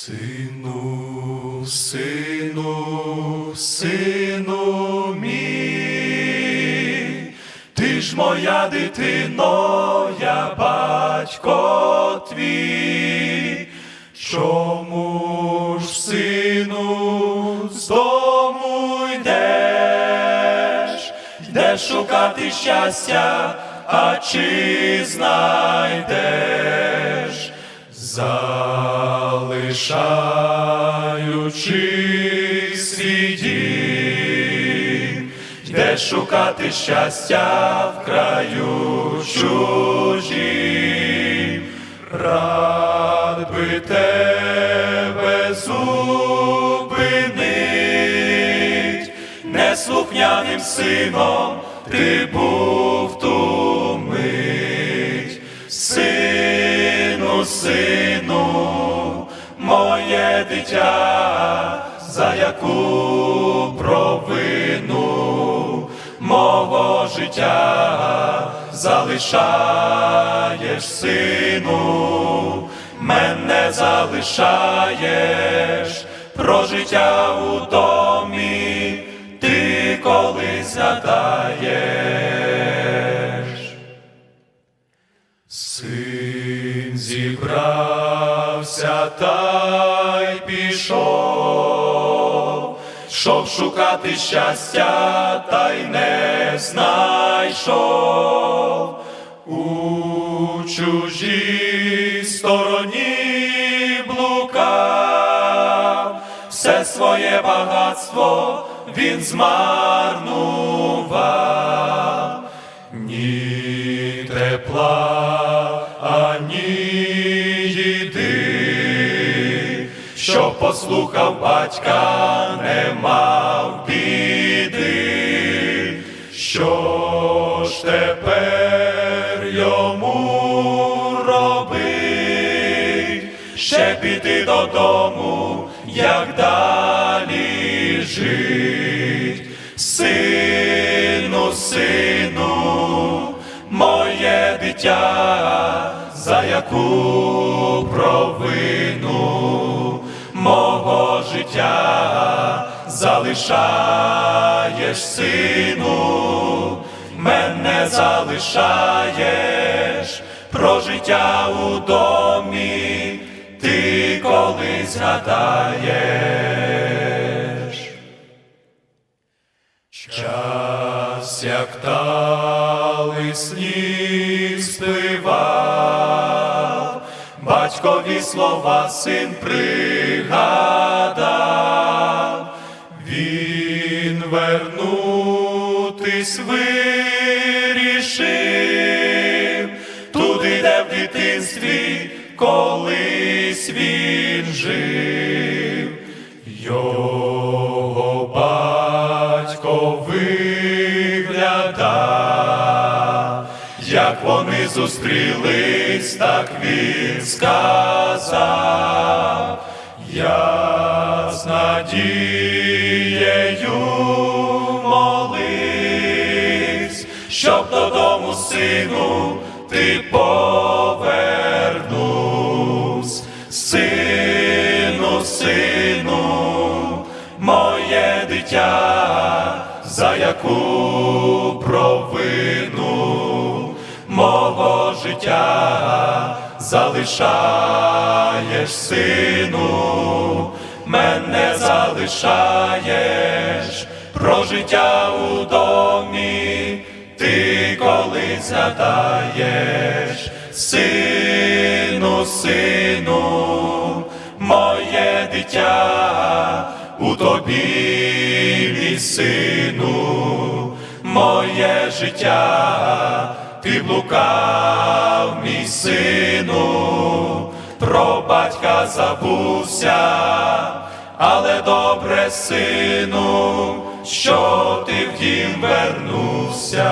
Сину, сину, сину мій, ти ж моя дитино, я батько твій, чому ж сину з дому йдеш, йдеш шукати щастя, а чи знайдеш? Залишаючи свій йдеш шукати щастя в краю чужім, рад би тебе зупинить, неслухняним сином ти був ту мить. Сину, моє дитя, за яку провину мого життя залишаєш, сину, мене залишаєш про життя у домі, ти коли згадаєш. Син зібрався та пішов, щоб шукати щастя, та й не знайшов. У чужій стороні блукав, все своє багатство він змарнував. Ні тепла, послухав батька, не мав біди, що ж тепер йому робить, ще піти додому, як далі жить, сину, сину, моє дитя, за яку провину життя залишаєш, сину, мене залишаєш про життя у домі, ти коли згадаєш. Час, як тали сніг спливав, батькові слова син пригадав, вернутись вирішив, туди, де в дитинстві колись він жив. Його батько виглядав, як вони зустрілись, так він сказав, я з надією повернусь, сину, сину, моє дитя, за яку провину мого життя залишаєш, сину, мене залишаєш. Про життя у домі, ти коли згадаєш, сину, сину, моє дитя, у тобі, мій сину, моє життя, ти блукав, мій сину, про батька забувся, але добре, сину, що ти в дім вернувся.